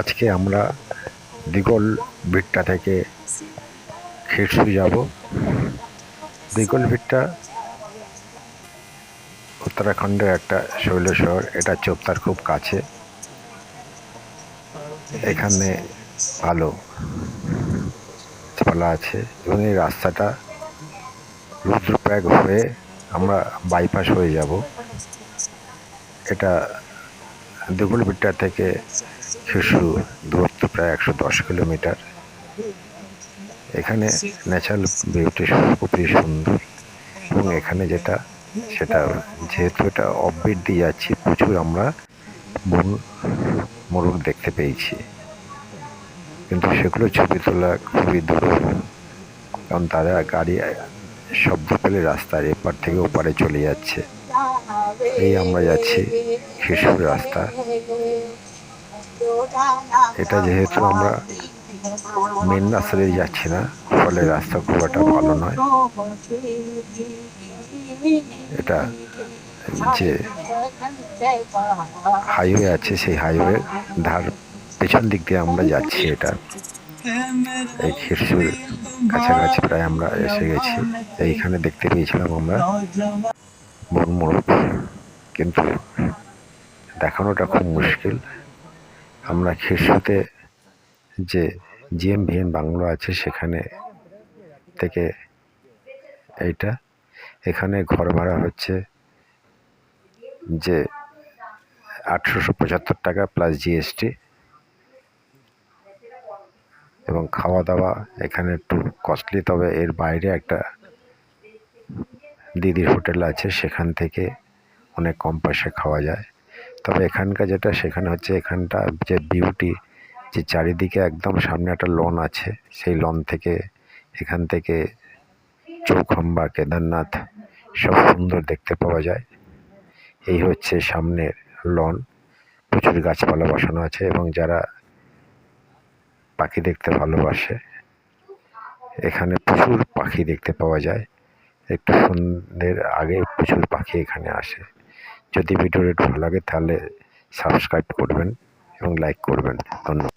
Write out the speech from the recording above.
আজকে আমরা দিগল ভিট্টা থেকে খিরসু যাব। দিগল ভিট্টা উত্তরাখণ্ডের একটা শৈল শহর, এটা চোপতার খুব কাছে। এখানে ভালো গাছপালা আছে এবং এই রাস্তাটা রুদ্রপ্রয়াগ হয়ে আমরা বাইপাস হয়ে যাব। এটা দিগুলবিট্টা থেকে শিশু দূরত্ব প্রায় একশো দশ কিলোমিটার। এখানে ন্যাচারাল বিউটি খুবই সুন্দর। এবং এখানে যেটা, সেটা যেহেতু এটা অফবিট দিয়ে যাচ্ছি, প্রচুর আমরা বন মোরগ দেখতে পেয়েছি। কিন্তু সেগুলো ছবি তোলা খুবই দূর কারণ তারা গাড়ি, শব্দ পেলে রাস্তার এপার থেকে ওপারে চলে যাচ্ছে। এই আমরা যাচ্ছি শিশুর রাস্তা। এটা যেহেতু আমরা মেন রাস্তা যাচ্ছি না, ফলে রাস্তা খুব একটা ভালো নয়। এটা যে হাইওয়ে আছে, সেই হাইওয়ে ধার পেছন দিক দিয়ে আমরা যাচ্ছি এটা। এই খিরসুর কাছাকাছি প্রায় আমরা এসে গেছি। এইখানে দেখতে পেয়েছিলাম আমরা বন মোরগ কিন্তু দেখানোটা খুব মুশকিল। আমরা খিরসুতে যে জিএম ভিএন বাংলো আছে সেখানে থেকে এইটা, এখানে ঘর ভাড়া হচ্ছে যে আঠেরোশো পঁচাত্তর টাকা প্লাস জিএসটি এবং খাওয়া দাওয়া এখানে একটু কস্টলি তবে এর বাইরে একটা দিদির হোটেল আছে, সেখান থেকে অনেক কম পয়সায় খাওয়া যায়। তবে এখানকার যেটা, সেখানে হচ্ছে এখানটা যে বিউটি যে চারিদিকে একদম সামনে একটা লন আছে, সেই লন থেকে, এখান থেকে চৌখাম্বা, কেদারনাথ, সব সুন্দর দেখতে পাওয়া যায়। এই হচ্ছে সামনের লন প্রচুর গাছপালা বসানো আছে এবং যারা পাখি দেখতে ভালোবাসে, এখানে প্রচুর পাখি দেখতে পাওয়া যায়। একটু সন্ধ্যের আগে প্রচুর পাখি এখানে আসে। যদি ভিডিওটি ভালো লাগে তাহলে সাবস্ক্রাইব করবেন এবং লাইক করবেন। ধন্যবাদ।